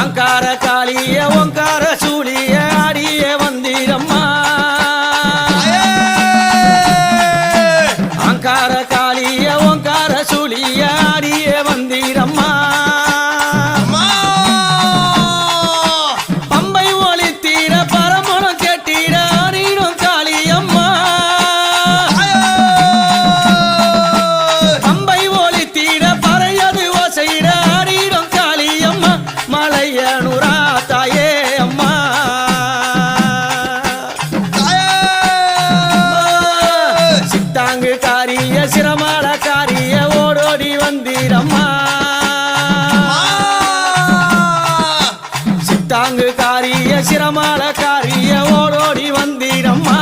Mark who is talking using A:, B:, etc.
A: அங்கார காளிய ஓங்கார சூழிய ஆடிய வந்திரம்மா. அங்கார காளிய ஓங்கார சூழிய சிவகாங்கு காரிய சிரமால காரிய ஓடோடி வந்தீரம்மா. சித்தாங்கு காரிய சிரமால காரிய ஓடோடி வந்தீரம்மா.